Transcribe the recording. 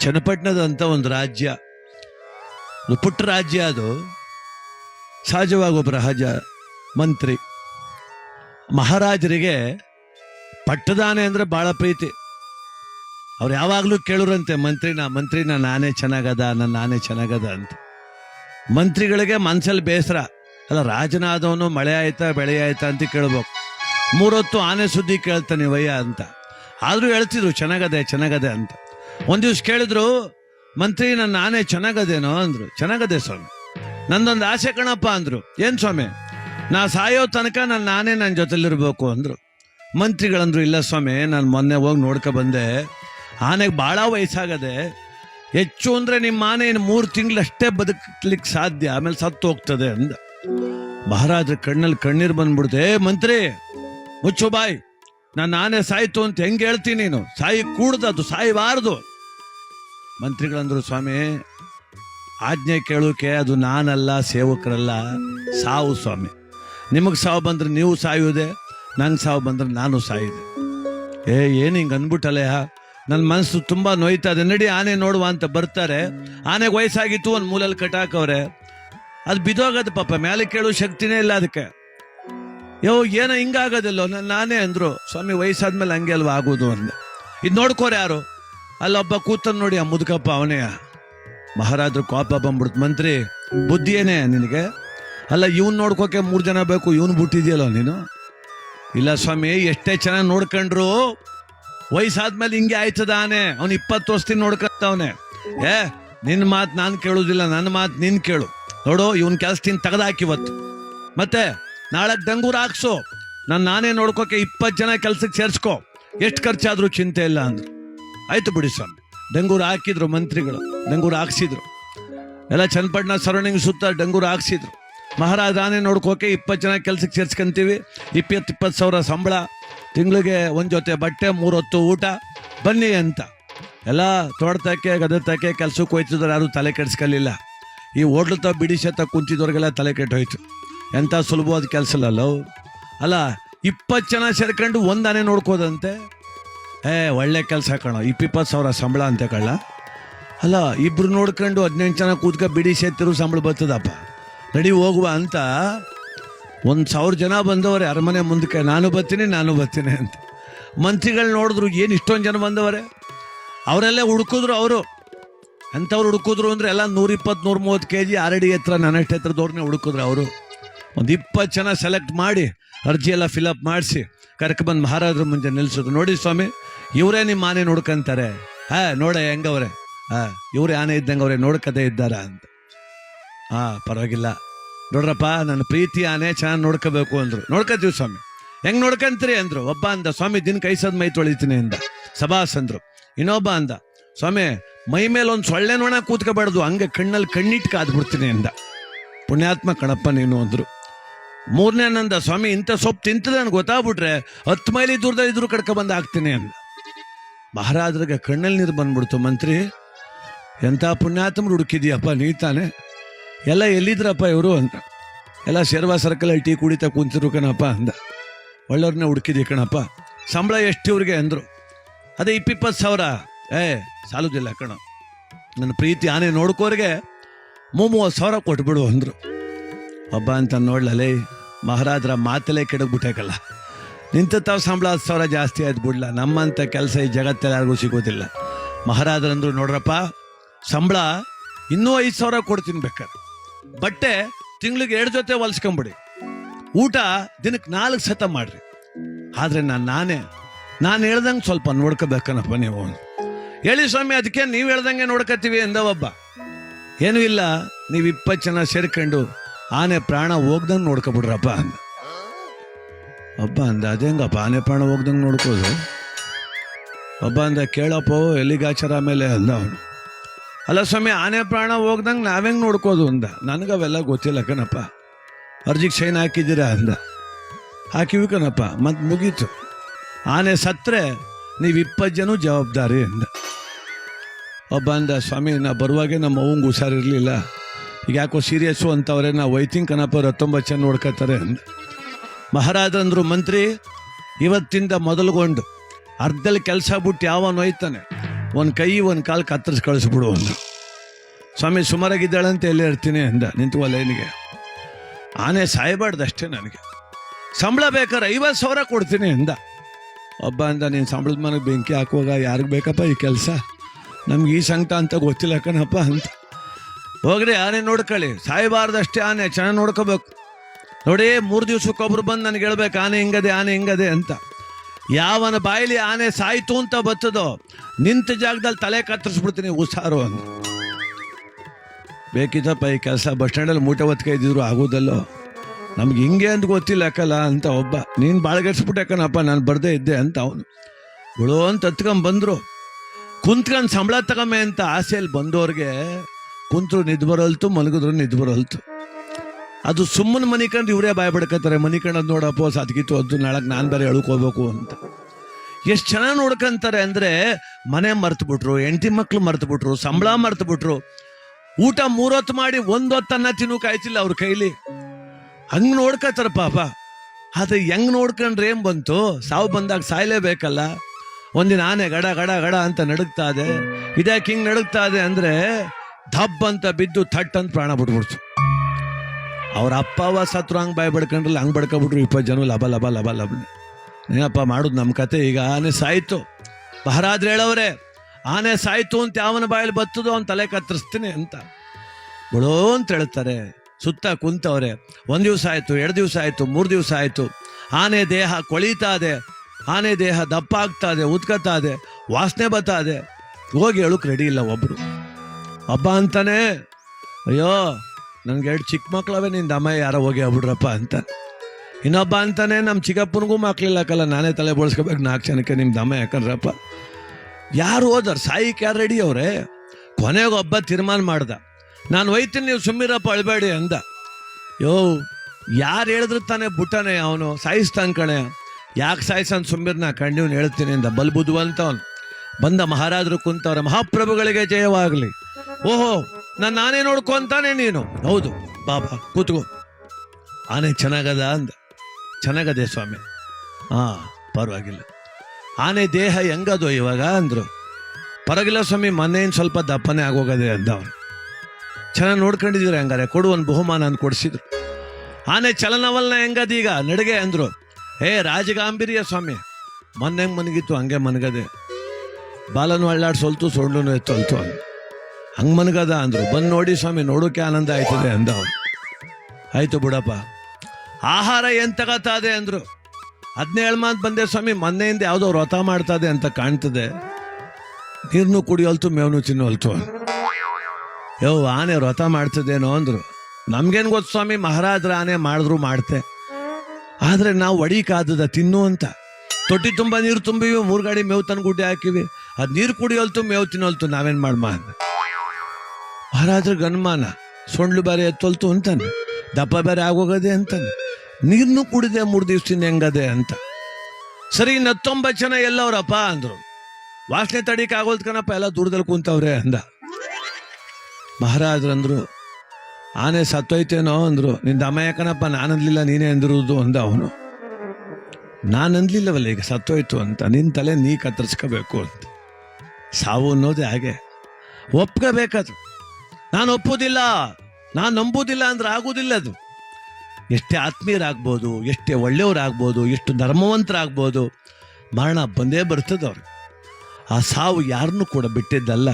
ಚನ್ನಪಟ್ಟಣದಂತ ಒಂದು ರಾಜ್ಯ. ಒಂದು ಪುಟ್ಟ ರಾಜ್ಯ ಅದು. ಸಹಜವಾಗಿ ಒಬ್ಬ ರಾಜ ಮಂತ್ರಿ. ಮಹಾರಾಜರಿಗೆ ಪಟ್ಟದಾನೆ ಅಂದರೆ ಭಾಳ ಪ್ರೀತಿ. ಅವ್ರು ಯಾವಾಗಲೂ ಕೇಳೋರಂತೆ, ಮಂತ್ರಿನ ಮಂತ್ರಿನ ನಾನೇ ಚೆನ್ನಾಗದ, ನನ್ನ ನಾನೇ ಚೆನ್ನಾಗದ ಅಂತ. ಮಂತ್ರಿಗಳಿಗೆ ಮನ್ಸಲ್ಲಿ ಬೇಸರ. ಅಲ್ಲ, ರಾಜನಾದವನು ಮಳೆ ಆಯ್ತಾ, ಬೆಳೆ ಆಯ್ತಾ ಅಂತ ಕೇಳ್ಬೇಕು. ಮೂರೊತ್ತು ಆನೆ ಸುದ್ದಿ ಕೇಳ್ತಾನೆ ವಯ್ಯ ಅಂತ. ಆದರೂ ಹೇಳ್ತಿದ್ರು, ಚೆನ್ನಾಗದೆ ಚೆನ್ನಾಗದೆ ಅಂತ. ಒಂದು ದಿವ್ಸ ಕೇಳಿದ್ರು, ಮಂತ್ರಿ, ನನ್ನ ಆನೆ ಚೆನ್ನಾಗದೇನೋ? ಅಂದ್ರು. ಚೆನ್ನಾಗದೆ ಸ್ವಾಮಿ. ನಂದೊಂದು ಆಸೆ ಕಣಪ್ಪ ಅಂದ್ರು. ಏನ್ ಸ್ವಾಮಿ? ನಾ ಸಾಯೋ ತನಕ ನನ್ನ ನಾನೇ ನನ್ನ ಜೊತೆಲಿರ್ಬೇಕು ಅಂದ್ರು. ಮಂತ್ರಿಗಳಂದ್ರು, ಇಲ್ಲ ಸ್ವಾಮಿ, ನಾನು ಮೊನ್ನೆ ಹೋಗಿ ನೋಡ್ಕೊ ಬಂದೆ. ಆನೆಗೆ ಭಾಳ ವಯಸ್ಸಾಗದೆ. ಹೆಚ್ಚು ಅಂದ್ರೆ ನಿಮ್ಮ ಆನೆ ಇನ್ನು ಮೂರು ತಿಂಗಳಷ್ಟೇ ಬದುಕಲಿಕ್ಕೆ ಸಾಧ್ಯ, ಆಮೇಲೆ ಸತ್ತು ಹೋಗ್ತದೆ ಅಂದ. ಮಹಾರಾಜರ ಕಣ್ಣಲ್ಲಿ ಕಣ್ಣೀರು ಬಂದ್ಬಿಡ್ದೆ "ಏ ಮಂತ್ರಿ, ಮುಚ್ಚು ಬಾಯ್. ನಾನು ಆನೆ ಸಾಯ್ತು ಅಂತ ಹೆಂಗೆ ಹೇಳ್ತೀನಿ ನೀನು? ಸಾಯಿ ಕೂಡ್ದದು, ಸಾಯಬಾರದು. ಮಂತ್ರಿಗಳಂದ್ರು, ಸ್ವಾಮಿ, ಆಜ್ಞೆ ಕೇಳೋಕೆ ಅದು ನಾನಲ್ಲ, ಸೇವಕರಲ್ಲ, ಸಾವು ಸ್ವಾಮಿ. ನಿಮಗೆ ಸಾವು ಬಂದ್ರೆ ನೀವು ಸಾಯುವುದೇ, ನಂಗೆ ಸಾವು ಬಂದ್ರೆ ನಾನು ಸಾಯಿದೆ ಏ, ಏನು ಹಿಂಗೆ ಅಂದ್ಬಿಟ್ಟಲ್ಲಯ್ಯ ನನ್ನ ಮನಸ್ಸು ತುಂಬ ನೋಯ್ತಾ ಇದೆ. ನಡಿ ಆನೆ ನೋಡುವ ಅಂತ ಬರ್ತಾರೆ. ಆನೆಗೆ ವಯಸ್ಸಾಗಿತ್ತು, ಒಂದು ಮೂಲಲ್ಲಿ ಕಟ್ಟಾಕವ್ರೆ. ಅದು ಬಿದೋಗದು ಪಾಪ ಮೇಲೆ ಕೇಳೋ ಶಕ್ತಿನೇ ಇಲ್ಲ ಅದಕ್ಕೆ. ಯೋ, ಏನೋ ಹಿಂಗಾಗೋದಿಲ್ಲೋ? ನಾನೇ ಅಂದರು. ಸ್ವಾಮಿ, ವಯಸ್ಸಾದ್ಮೇಲೆ ಹಂಗೆ ಅಲ್ವಾ ಆಗೋದು ಅಂದೆ. ಇದು ನೋಡ್ಕೋರು ಯಾರು? ಅಲ್ಲೊಬ್ಬ ಕೂತನ್ ನೋಡಿ ಆ ಮುದುಕಪ್ಪ ಅವನೇ. ಮಹಾರಾಜರು ಕೋಪ ಬಂದ್ಬಿಡ್ತು. ಮಂತ್ರಿ ಬುದ್ಧಿ ಏನೇ ನಿನಗೆ? ಅಲ್ಲ, ಇವನ್ ನೋಡ್ಕೋಕೆ ಮೂರು ಜನ ಬೇಕು, ಇವನ್ ಬಿಟ್ಟಿದೆಯಲ್ಲ ನೀನು? ಇಲ್ಲ ಸ್ವಾಮಿ, ಎಷ್ಟೇ ಚೆನ್ನಾಗಿ ನೋಡ್ಕೊಂಡ್ರು, ವಯಸ್ಸಾದ್ಮೇಲೆ ಹಿಂಗೆ ಆಯ್ತದ ಆನೆ ಅವ್ನು ಇಪ್ಪತ್ತು ವರ್ಷದಿಂದ ನೋಡ್ಕೊಂತವನೆ ಏ ನಿನ್ನ ಮಾತು ನಾನು ಕೇಳೋದಿಲ್ಲ ನನ್ನ ಮಾತು ನೀನು ಕೇಳು. ನೋಡು, ಇವನ್ ಕೆಲಸದಿಂದ ತೆಗೆದಾಕಿವತ್ತು ಮತ್ತೆ, ನಾಳೆ ಡಂಗೂರ್ ಹಾಕ್ಸು. ನಾನು ನಾನೇ ನೋಡ್ಕೋಕೆ ಇಪ್ಪತ್ತು ಜನ ಕೆಲ್ಸಕ್ಕೆ ಸೇರಿಸ್ಕೊ. ಎಷ್ಟು ಖರ್ಚಾದರೂ ಚಿಂತೆ ಇಲ್ಲ ಅಂದ್ರು. ಆಯ್ತು ಬಿಡಿ ಸ್ವಾಮಿ. ಡಂಗೂರು ಹಾಕಿದ್ರು ಮಂತ್ರಿಗಳು, ಡಂಗೂರು ಹಾಕ್ಸಿದ್ರು. ಎಲ್ಲ ಚನ್ನಪಟ್ಟಣ ಸರೌಂಡಿಂಗ್ ಸುತ್ತ ಡಂಗೂರು ಹಾಕ್ಸಿದ್ರು. ಮಹಾರಾಜ ಆನೆ ನೋಡ್ಕೋಕೆ ಇಪ್ಪತ್ತು ಜನ ಕೆಲ್ಸಕ್ಕೆ ಸೇರ್ಸ್ಕೊಂತೀವಿ. ಇಪ್ಪತ್ತು ಇಪ್ಪತ್ತು ಸಾವಿರ ಸಂಬಳ. ತಿಂಗಳಿಗೆ ಒಂದು ಜೊತೆ ಬಟ್ಟೆ ಮೂರು ಹೊತ್ತು ಊಟ. ಬನ್ನಿ ಅಂತ. ಎಲ್ಲ ತೋಟಕ್ಕೆ ಗದತಕ್ಕೆ ಕೆಲ್ಸಕ್ಕೆ ಹೋಯ್ತಿದ್ರು ಯಾರು ತಲೆ ಕೆಡಿಸ್ಕೊಳ್ಳಿಲ್ಲ ಈ ಹೋಟ್ಲತ್ತ ಬಿಡಿಸತ್ತ ಕುಂತಿದವ್ರಿಗೆಲ್ಲ ತಲೆ ಕೆಟ್ಟೋಯ್ತು ಎಂಥ ಸುಲಭವಾದ ಕೆಲಸ ಅಲ್ಲ. ಅಲ್ಲ, ಇಪ್ಪತ್ತು ಜನ ಸೇರ್ಕೊಂಡು ಒಂದು ಆನೆ ನೋಡ್ಕೋದಂತೆ? ಏ, ಒಳ್ಳೆ ಕೆಲಸ ಕಣ. ಇಪ್ಪಿಪ್ಪತ್ತು ಸಾವಿರ ಸಂಬಳ ಅಂತ ಕಳ್ಳ. ಅಲ್ಲ, ಇಬ್ರು ನೋಡ್ಕೊಂಡು ಹದಿನೆಂಟು ಜನ ಕೂತ್ಕ ಬಿಡಿ ಸೇತಿರು ಸಂಬಳ ಬರ್ತದಪ್ಪ. ರೆಡಿ ಹೋಗುವ ಅಂತ ಒಂದು ಸಾವಿರ ಜನ ಬಂದವರೆ ಅರಮನೆ ಮುಂದಕ್ಕೆ. ನಾನು ಬರ್ತೀನಿ ನಾನು ಬರ್ತೀನಿ ಅಂತ. ಮಂತ್ರಿಗಳು ನೋಡಿದ್ರು ಏನು ಇಷ್ಟೊಂದು ಜನ ಬಂದವರೆ? ಅವರೆಲ್ಲ ಹುಡುಕಿದ್ರು ಅವರು. ಅಂಥವ್ರು ಹುಡುಕಿದ್ರು ಅಂದರೆ ಎಲ್ಲ ನೂರಿಪ್ಪತ್ತು ನೂರ ಮೂವತ್ತು ಕೆ ಜಿ ಆರಡಿ ಎತ್ತರ ನನ್ನಷ್ಟು ಹತ್ರದವ್ರನ್ನೇ ಹುಡುಕಿದ್ರು ಅವರು. ಒಂದು ಇಪ್ಪತ್ತು ಜನ ಸೆಲೆಕ್ಟ್ ಮಾಡಿ ಅರ್ಜಿ ಎಲ್ಲ ಫಿಲಪ್ ಮಾಡಿಸಿ, ಕರ್ಕೊಂಬಂದು ಮಹಾರಾಜರ ಮುಂದೆ ನಿಲ್ಸೋದು. ನೋಡಿ ಸ್ವಾಮಿ ಇವರೇ ನಿಮ್ಮ ಆನೆ ನೋಡ್ಕೊಂತಾರೆ. ಹಾ, ನೋಡ ಹೆಂಗವ್ರೆ. ಹಾ, ಇವ್ರೇ ಆನೆ ಇದ್ದಂಗೆ ಅವ್ರೆ ನೋಡ್ಕದೇ ಇದ್ದಾರ ಅಂತ. ಹಾ, ಪರವಾಗಿಲ್ಲ. ನೋಡ್ರಪ್ಪ, ನನ್ನ ಪ್ರೀತಿ ಆನೆ ಚೆನ್ನಾಗಿ ನೋಡ್ಕೋಬೇಕು ಅಂದ್ರು. ನೋಡ್ಕೋತೀವಿ ಸ್ವಾಮಿ. ಹೆಂಗ್ ನೋಡ್ಕಂತೀರಿ ಅಂದ್ರು. ಒಬ್ಬ ಅಂದ, ಸ್ವಾಮಿ, ದಿನ ಕೈಸದ್ ಮೈ ತೊಳಿತೀನಿ ಅಂದ. ಸಭಾಸ್ ಅಂದ್ರು. ಇನ್ನೊಬ್ಬ ಅಂದ, ಸ್ವಾಮಿ, ಮೈ ಮೇಲೆ ಒಂದು ಸೊಳ್ಳೆ ನೋಣ ಕೂತ್ಕೋಬಾರ್ದು. ಹಂಗೆ ಕಣ್ಣಲ್ಲಿ ಕಣ್ಣಿಟ್ಟು ಕಾದ್ಬಿಡ್ತೀನಿ ಅಂದ. ಪುಣ್ಯಾತ್ಮ ಕಣಪ್ಪ ನೀನು ಅಂದ್ರು. ಮೂರನೇ ನಂದ ಸ್ವಾಮಿ, ಇಂಥ ಸೊಪ್ಪು ತಿಂತದೆ ನನಗೆ ಗೊತ್ತಾಗ್ಬಿಟ್ರೆ ಹತ್ತು ಮೈಲಿ ದೂರದಲ್ಲಿ ಇದ್ರು ಕಡ್ಕೊಬಂದು ಹಾಕ್ತೀನಿ ಅಂದ. ಮಹಾರಾಜರಿಗೆ ಕಣ್ಣಲ್ಲಿ ನೀರು ಬಂದ್ಬಿಡ್ತು. ಮಂತ್ರಿ, ಎಂಥ ಪುಣ್ಯಾತ್ಮರು ಹುಡುಕಿದ್ಯಪ್ಪ, ನೀ ತಾನೆ? ಎಲ್ಲ ಎಲ್ಲಿದ್ರಪ್ಪ ಇವರು ಅಂತ. ಎಲ್ಲ ಶೇರ್ವಾ ಸರ್ಕಲಲ್ಲಿ ಟೀ ಕುಡಿತಾ ಕುಂತಿರು ಕಣಪ್ಪ ಅಂದ. ಒಳ್ಳೆಯವ್ರನ್ನ ಹುಡುಕಿದ್ಯ ಕಣಪ್ಪ? ಸಂಬಳ ಎಷ್ಟು ಇವ್ರಿಗೆ ಅಂದರು. ಅದೇ ಇಪ್ಪಿಪ್ಪತ್ತು ಸಾವಿರ. ಏ, ಸಾಲುದಿಲ್ಲ ಕಣ. ನನ್ನ ಪ್ರೀತಿ ಆನೆ ನೋಡ್ಕೋರಿಗೆ ಮೂವತ್ತು ಸಾವಿರ ಕೊಟ್ಬಿಡು ಅಂದರು. ಒಬ್ಬ ಅಂತ ನೋಡ್ಲಲೇ ಮಹಾರಾಜರ ಮಾತಲ್ಲೇ ಕೆಡಗ್ಬಿಟ್ಟೇಕಲ್ಲ. ನಿಂತ ತಾವು ಸಂಬಳ ಹತ್ತು ಸಾವಿರ ಜಾಸ್ತಿ ಆಯ್ತು ಬಿಡ್ಲ. ನಮ್ಮಂಥ ಕೆಲಸ ಈ ಜಗತ್ತಲ್ಲಿ ಯಾರಿಗೂ ಸಿಗೋದಿಲ್ಲ. ಮಹಾರಾಜರಂದ್ರು ನೋಡ್ರಪ್ಪ, ಸಂಬಳ ಇನ್ನೂ ಐದು ಸಾವಿರ ಕೊಡ್ತೀನಿ ಬೇಕಾದ್ರೆ. ಬಟ್ಟೆ ತಿಂಗಳಿಗೆ ಎರಡು ಜೊತೆ ಹೊಲ್ಸ್ಕೊಂಬಿಡಿ. ಊಟ ದಿನಕ್ಕೆ ನಾಲ್ಕು ಸತ ಮಾಡ್ರಿ. ಆದ್ರೆ ನಾನು ನಾನೇ, ನಾನು ಹೇಳ್ದಂಗೆ ಸ್ವಲ್ಪ ನೋಡ್ಕೋಬೇಕನಪ್ಪ ನೀವು. ಹೇಳಿ ಸ್ವಾಮಿ, ಅದಕ್ಕೆ ನೀವು ಹೇಳ್ದಂಗೆ ನೋಡ್ಕೋತೀವಿ ಒಬ್ಬ. ಏನೂ ಇಲ್ಲ, ನೀವು ಇಪ್ಪತ್ತು ಜನ ಸೇರ್ಕೊಂಡು ಆನೆ ಪ್ರಾಣ ಹೋಗ್ದಂಗೆ ನೋಡ್ಕೊಬಿಡ್ರಪ್ಪ ಅಂದ. ಒಬ್ಬ ಅಂದ ಅದೇಂಗ ಆನೆ ಪ್ರಾಣ ಹೋಗ್ದಂಗೆ ನೋಡ್ಕೋದು ಒಬ್ಬ ಅಂದ, ಕೇಳಪ್ಪ ಎಲ್ಲಿಗಾಚಾರ ಮೇಲೆ? ಅಂದ ಅವನು. ಅಲ್ಲ ಸ್ವಾಮಿ, ಆನೆ ಪ್ರಾಣ ಹೋಗ್ದಂಗೆ ನಾವೆಂಗೆ ನೋಡ್ಕೋದು ಅಂದ. ನನಗೆ ಅವೆಲ್ಲ ಗೊತ್ತಿಲ್ಲ ಕಣಪ್ಪ. ಅರ್ಜಿಗೆ ಸೈನ್ ಹಾಕಿದ್ದೀರಾ ಅಂದ. ಹಾಕಿವಿ ಕಣಪ್ಪ ಮತ್ತು ಮುಗೀತು. ಆನೆ ಸತ್ರೆ, ನೀವು ಇಪ್ಪತ್ತು ಜನ ಜವಾಬ್ದಾರಿ ಅಂದ. ಒಬ್ಬ ಅಂದ, ಸ್ವಾಮಿ, ನಾ ಬರುವಾಗೆ ನಮ್ಮ ಅವ್ವಂಗೆ ಹುಷಾರಿರಲಿಲ್ಲ. ಈಗ ಯಾಕೋ ಸೀರಿಯಸ್ಸು ಅಂತವ್ರೆ, ನಾ ಒಯ್ತೀನಿ ಕಣಪ್ಪ ಹತ್ತೊಂಬತ್ತು ಜನ ನೋಡ್ಕೋತಾರೆ ಅಂದ. ಮಹಾರಾಜಂದ್ರು ಮಂತ್ರಿ, ಇವತ್ತಿಂದ ಮೊದಲುಗೊಂಡು ಅರ್ಧದಲ್ಲಿ ಕೆಲಸ ಬಿಟ್ಟು ಯಾವನು ಒಯ್ತಾನೆ ಒಂದು ಕೈ, ಒಂದು ಕಾಲು ಕತ್ತರಿಸಿ ಕಳಿಸ್ಬಿಡು ಅಂದ ಸ್ವಾಮಿ, ಸುಮಾರಾಗಿದ್ದಾಳಂತ ಎಲ್ಲೇ ಇರ್ತೀನಿ ಅಂದ ನಿಂತು ಲೈನಿಗೆ. ಆನೆ ಸಾಯಬಾರ್ದು ಅಷ್ಟೇ ನನಗೆ. ಸಂಬಳ ಬೇಕಾದ್ರೆ ಐವತ್ತು ಸಾವಿರ ಕೊಡ್ತೀನಿ ಅಂದ. ಒಬ್ಬ ಅಂದ, ನೀನು ಸಂಬಳದ ಮನೆಗೆ ಬೆಂಕಿ ಹಾಕುವಾಗ ಯಾರಿಗೆ ಬೇಕಪ್ಪ ಈ ಕೆಲಸ? ನಮ್ಗೆ ಈ ಸಂಕಟ ಅಂತ ಗೊತ್ತಿಲ್ಲ ಕಣಪ್ಪ ಅಂತ. ಹೋಗ್ರಿ, ಆನೆ ನೋಡ್ಕೊಳ್ಳಿ. ಸಾಯಬಾರ್ದಷ್ಟೇ ಆನೆ, ಚೆನ್ನಾಗಿ ನೋಡ್ಕೋಬೇಕು. ನೋಡಿ, ಮೂರು ದಿವ್ಸಕ್ಕೊಬ್ರು ಬಂದು ನನಗೆ ಹೇಳ್ಬೇಕು, ಆನೆ ಹಿಂಗದೆ ಆನೆ ಹಿಂಗದೆ ಅಂತ. ಯಾವನ ಬಾಯಿಲಿ ಆನೆ ಸಾಯ್ತು ಅಂತ ಬತ್ತದೋ, ನಿಂತ ಜಾಗದಲ್ಲಿ ತಲೆ ಕತ್ತರಿಸ್ಬಿಡ್ತೀನಿ, ಹುಷಾರು ಅಂತ. ಬೇಕಿತ್ತಪ್ಪ, ಈ ಕೆಲಸ ಬಸ್ ಸ್ಟ್ಯಾಂಡಲ್ಲಿ ಮೂಟೆ ಹೊತ್ಕೈದಿದ್ರು, ಆಗೋದಲ್ಲೋ? ನಮ್ಗೆ ಹಿಂಗೆ ಅಂತ ಗೊತ್ತಿಲ್ಲ ಯಾಕಲ್ಲ ಅಂತ ಒಬ್ಬ. ನೀನು ಬಾಳ್ಗಡ್ಸ್ಬಿಟ್ಟಕ್ಕನಪ್ಪ ನಾನು ಬರ್ದೇ ಇದ್ದೆ ಅಂತ ಅವನು. ಗುಳು ಅಂತ ಹತ್ಕೊಂಬಂದರು ಬಂದ್ರು. ಕುಂತ್ಕೊಂಡು ಸಂಬಳ ತಗೊಂಬೆ ಅಂತ ಆಸೆಯಲ್ಲಿ ಬಂದವ್ರಿಗೆ ಕುಂತ್ರು ನಿದ್ದು ಬರೋಲ್ತು, ಮಲಗಿದ್ರು ನಿದ್ದು ಬರಲ್ತು. ಅದು ಸುಮ್ಮನೆ ಮನಿಕಂಡು ಇವರೇ ಬಾಯ್ ಮನೆ ಕಂಡದ್ ನೋಡಪ್ಪ ಸತ್ಗಿತ್ತು ಅದು ನಾಳಕ್ಕೆ ನಾನು ಬೇರೆ ಎಳ್ಕೋಬೇಕು ಅಂತ. ಎಷ್ಟು ಚೆನ್ನಾಗಿ ನೋಡ್ಕೊಂತಾರೆ ಅಂದರೆ ಮನೆ ಮರ್ತು ಬಿಟ್ರು ಹೆಂಡತಿ ಮಕ್ಳು ಮರ್ತು ಬಿಟ್ರು ಸಂಬಳ ಮರ್ತು ಬಿಟ್ರು ಊಟ ಮೂರೊತ್ತು ಮಾಡಿ ಒಂದೊತ್ತನ್ನ ತಿನ್ನು ಕಾಯ್ತಿಲ್ಲ ಅವ್ರ ಕೈಲಿ. ಹಂಗ್ ನೋಡ್ಕತ್ತಾರ ಪಾಪ. ಆದ್ರೆ ಹೆಂಗ್ ನೋಡ್ಕೊಂಡ್ರೆ ಏನ್ ಬಂತು? ಸಾವು ಬಂದಾಗ ಸಾಯ್ಲೇಬೇಕಲ್ಲ. ಒಂದಿನ ಆನೆ ಗಡ ಗಡ ಗಡ ಅಂತ ನಡುಗ್ತಾ ಇದೆ. ಇದ್ಯಾಕೆ ಹಿಂಗ್ ನಡುಗ್ತಾ ಇದೆ ಅಂದ್ರೆ ಧಬ್ ಅಂತ ಬಿದ್ದು ಥಟ್ ಅಂತ ಪ್ರಾಣ ಬಿಟ್ಬಿಡ್ತು. ಅವ್ರ ಅಪ್ಪ ಅವ ಸತ್ರು ಹಂಗೆ ಬಾಯ್ ಬಡ್ಕೊಂಡ್ರಲ್ಲ, ಹಂಗೆ ಬಡ್ಕೊಬಿಟ್ರು ಇಪ್ಪತ್ತು ಜನ ಲಬ ಲಬ ಲಬ ಲಬ. ಏನಪ್ಪ ಮಾಡೋದು ನಮ್ಮ ಕತೆ, ಈಗ ಆನೆ ಸಾಯ್ತು. ಬಹರಾದ್ರೆ ಹೇಳವ್ರೆ, ಆನೆ ಸಾಯ್ತು ಅಂತ ಯಾವನ ಬಾಯಲ್ಲಿ ಬತ್ತದೋ ಅವ್ನು ತಲೆ ಕತ್ತರಿಸ್ತೀನಿ ಅಂತ. ಬಿಡೋ ಅಂತ ಹೇಳ್ತಾರೆ. ಸುತ್ತ ಕುಂತವ್ರೆ, ಒಂದು ದಿವಸ ಆಯಿತು, ಎರಡು ದಿವಸ ಆಯಿತು, ಮೂರು ದಿವಸ ಆಯಿತು. ಆನೆ ದೇಹ ಕೊಳೀತಾ ಇದೆ, ಆನೆ ದೇಹ ದಪ್ಪ ಆಗ್ತಾ ಇದೆ ಉತ್ಕತಾ ಇದೆ, ವಾಸನೆ ಬತ್ತಾ ಇದೆ. ಹೋಗಿ ಹೇಳಕ್ ರೆಡಿ ಇಲ್ಲ ಒಬ್ಬರು ಹಬ್ಬ ಅಂತಾನೆ, ಅಯ್ಯೋ ನನ್ಗೆ ಎರಡು ಚಿಕ್ಕ ಮಕ್ಳವೇ ನಿಂದ ಅಮ್ಮ ಯಾರೋ ಹೋಗಿ ಆಗ್ಬಿಡ್ರಪ್ಪ ಅಂತ. ಇನ್ನೊಬ್ಬ ಅಂತಾನೆ ನಮ್ಮ ಚಿಕ್ಕಪ್ಪನಿಗೂ ಮಕ್ಳಿಲ್ಲಕ್ಕಲ್ಲ ನಾನೇ ತಲೆ ಬೋಳ್ಸ್ಕೋಬೇಕು ನಾಲ್ಕು ಜನಕ್ಕೆ ನಿಮ್ಮ ದಮ್ಮ ಯಾಕಂದ್ರಪ್ಪ? ಯಾರು ಹೋದಾರ? ಸಾಯಿ ಯಾರು ರೆಡಿ ಅವರೇ, ಕೊನೆಗೆ ಒಬ್ಬ ತೀರ್ಮಾನ ಮಾಡ್ದ. ನಾನು ಒಯ್ತೀನಿ ನೀವು ಸುಮ್ಮಿರಪ್ಪ ಅಳ್ಬೇಡಿ ಅಂದ. ಯೋ, ಯಾರು ಹೇಳಿದ್ರು ತಾನೇ ಬುಟ್ಟನೆ ಅವನು? ಸಾಯಿಸ್ತಾನ ಕಣೆ. ಯಾಕೆ ಸಾಯಿಸನ್ ಸುಮ್ಮಿರ್ನ ಕಂಡಿವ್ನು ಹೇಳ್ತೀನಿ ಅಂದ. ಬಲ್ಬುದ್ವಂತ ಅವನು ಬಂದ ಮಹಾರಾಜರು ಕುಂತವ್ರೆ, ಮಹಾಪ್ರಭುಗಳಿಗೆ ಜಯವಾಗಲಿ. ಓಹೋ ನಾನು ನಾನೇ ನೋಡ್ಕೊಂತಾನೆ ನೀನು? ಹೌದು. ಬಾಬಾ, ಕೂತ್ಕೋ. ಆನೆ ಚೆನ್ನಾಗದ ಅಂದ. ಚೆನ್ನಾಗದೆ ಸ್ವಾಮಿ. ಹಾ, ಪರವಾಗಿಲ್ಲ. ಆನೆ ದೇಹ ಹೆಂಗದು ಇವಾಗ ಅಂದ್ರು. ಪರವಾಗಿಲ್ಲ ಸ್ವಾಮಿ ಮೊನ್ನೇನು ಸ್ವಲ್ಪ ದಪ್ಪನೆ ಆಗೋಗದೆ ಅಂದ ಅವನು ಚೆನ್ನಾಗಿ ನೋಡ್ಕೊಂಡಿದ್ರು ಹೆಂಗಾರೆ? ಕೊಡು ಒಂದು ಬಹುಮಾನ ಅಂತ ಕೊಡಿಸಿದ್ರು. ಆನೆ ಚಲನವಲ್ನ ಹೆಂಗದೀಗ ನಡಿಗೆ ಅಂದ್ರು. ಹೇ, ರಾಜಗಾಂಭೀರ್ಯ ಸ್ವಾಮಿ. ಮೊನ್ನೆ ಮನಗಿತ್ತು, ಹಂಗೆ ಮನಗದೆ. ಬಾಲನು ಅಳ್ಳಾಡ್ಸೊಲ್ತು ಸೊಳ್ಳು ಎತ್ತೊಲ್ತು ಅಂದ. ಹಂಗ್ ಮನಗದ ಅಂದ್ರು, ಬಂದು ನೋಡಿ ಸ್ವಾಮಿ, ನೋಡೋಕೆ ಆನಂದ ಆಯ್ತದೆ ಅಂದ ಅವನು ಆಯ್ತು ಬಿಡಪ್ಪ, ಆಹಾರ ಏನ್ ತಗೋತಾದೆ? ಅಂದ್ರು. ಹದಿನೇಳು ಮಾತು ಬಂದೆ ಸ್ವಾಮಿ, ಮೊನ್ನೆಯಿಂದ ಯಾವುದೋ ವ್ರತ ಮಾಡ್ತದೆ ಅಂತ ಕಾಣ್ತದೆ. ನೀರನ್ನು ಕುಡಿಯೋಲ್ತು ಮೇವ್ನು ತಿನ್ನೋಲ್ತು ಯೋ, ಆನೆ ವ್ರತ ಮಾಡ್ತದೇನೋ, ಅಂದ್ರು. ನಮ್ಗೇನು ಗೊತ್ತು ಸ್ವಾಮಿ ಮಹಾರಾಜರ ಆನೆ ಮಾಡಿದ್ರು ಮಾಡ್ತೆ. ಆದ್ರೆ ನಾವು ಒಡಿ ಕಾದದ, ತಿನ್ನು ಅಂತ. ತೊಟ್ಟಿ ತುಂಬ ನೀರು ತುಂಬಿವಿ ಮೂರು ಗಾಡಿ ಮೇವು ತಂದು ಗುಡ್ಡೆ ಹಾಕಿವಿ. ಅದು ನೀರು ಕುಡಿಯೋಲ್ತು ಮೇವು ತಿನ್ನೋಲ್ತು ನಾವೇನ್ ಮಾಡ್ಮ? ಅಂದ ಗನ್ಮಾನ, ಸೊಂಡ್ಲು ಬೇರೆ ಎತ್ತೊಲ್ತು ಅಂತಾನೆ, ದಪ್ಪ ಬೇರೆ ಆಗೋಗದೆ ಅಂತಾನೆ, ನೀರ್ನು ಕುಡಿದೆ ಮೂರು ದಿವ್ಸದಿಂದ ಹೆಂಗದೆ ಅಂತ. ಸರಿ, ಇನ್ನು ಹತ್ತೊಂಬತ್ತು ಜನ ಎಲ್ಲವ್ರಪ್ಪ ಅಂದ್ರು. ವಾಸನೆ ತಡಿಕ ಆಗೋದ್ ಕಣಪ್ಪ, ಎಲ್ಲ ದೂರದಲ್ಲಿ ಕುಂತವ್ರೆ ಅಂದ. ಮಹಾರಾಜರಂದ್ರು ಆನೆ ಸತ್ತೋಯ್ತೇನೋ ಅಂದ್ರು. ನಿನ್ನ ಅಮ್ಮ ಕಣಪ್ಪ ನಾನಂದ್ಲಿಲ್ಲ ನೀನೇ ಅಂದಿರುವುದು ಅಂದ ಅವನು. ನಾನು ಅಂದ್ಲಿಲ್ಲವಲ್ಲ ಈಗ ಸತ್ತೋಯ್ತು ಅಂತ. ನಿನ್ನ ತಲೆ ನೀ ಕತ್ತರಿಸ್ಕೋಬೇಕು ಅಂತ. ಸಾವು ಅನ್ನೋದೇ ಹಾಗೆ. ಒಪ್ಕೋಬೇಕದು ನಾನು ಒಪ್ಪೋದಿಲ್ಲ. ನಾನು ನಂಬುದಿಲ್ಲ ಅಂದ್ರೆ ಆಗೋದಿಲ್ಲ ಅದು. ಎಷ್ಟೇ ಆತ್ಮೀಯರಾಗ್ಬೋದು, ಎಷ್ಟೇ ಒಳ್ಳೆಯವರಾಗ್ಬೋದು, ಎಷ್ಟು ಧರ್ಮವಂತರಾಗ್ಬೋದು, ಮರಣ ಬಂದೇ ಬರ್ತದೆ ಅವ್ರಿಗೆ ಆ ಸಾವು ಯಾರನ್ನೂ ಕೂಡ ಬಿಟ್ಟಿದ್ದಲ್ಲ.